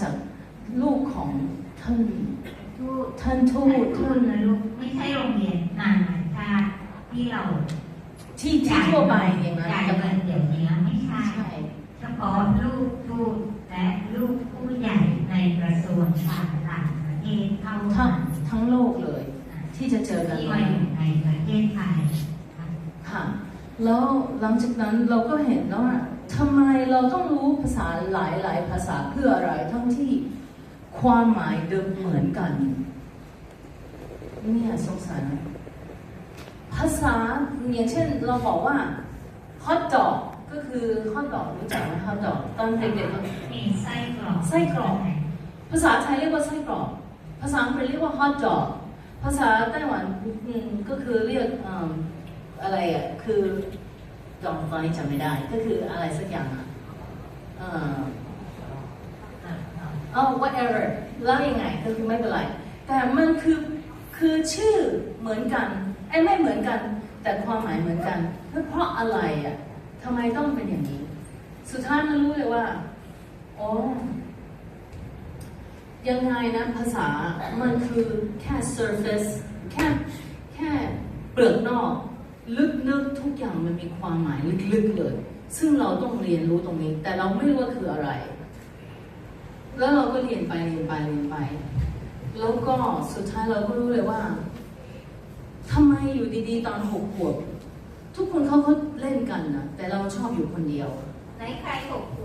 จากลูกของท่านทูตท่านทูทูตตทูตนะลูกไม่ใช่โรงเรียนนานาชาติที่เราที่ที่ทั่วไปอย่างนั้นจ่ายแต่เงินเดี๋ยวนี้ไม่ใช่ใช่ เฉพาะลูกทูตและลูกผู้ใหญ่ในกระทรวงการต่างประเทศเท่าทั้นั้งนทั้งโลกเลย ที่จะเจอกันที่ไหมมาอยู่ในประเทศไทยค่ะแล้วหลังจากนั้นเราก็เห็นแล้วว่าทำไมเราต้องรู้ภาษาหลายหลายๆภาษาเพื่ออะไรทั้งที่ความหมายเดิมเหมือนกันเนี่ยสงสัยไหมภาษาอย่างเช่นเราบอกว่า hot dog ก็คือ hot dog รู้จักไหม hot dog ตอนเด็กๆมีไส้กรอกไส้กรอกภาษาไทยเรียกว่าไส้กรอกภาษาอังกฤษเรียกว่า hot dog ภาษาไต้หวันอืมก็คือเรียกอืมอะไรอะคือ จำตอนนี้จำไม่ได้ ก็คืออะไรสักอย่างอะเอ่อเอ๋อ whatever แล้วยังไงก็คือไม่เป็นไร แต่มันคือคือชื่อเหมือนกันไอ้ไม่เหมือนกัน แต่ความหมายเหมือนกันเพราะอะไรอะทำไมต้องเป็นอย่างนี้ สุดท้ายมันรู้เลยว่าอ๋อยังไงนะภาษามันคือแค่ surface แค่แค่เปลือกนอก ลึกๆทุกอย่างมันมีความหมายลึกๆเลย ซึ่งเราต้องเรียนรู้ตรงนี้ แต่เราไม่รู้ว่าคืออะไร แล้วเราก็เรียนไปเรียนไปเรียนไป แล้วก็สุดท้ายเราก็รู้เลยว่าทำไมอยู่ดีๆ ตอนหกขวบทุกคนเขาก็เล่นกันนะแต่เราชอบอยู่คนเดียว ไหนใครหกขวบ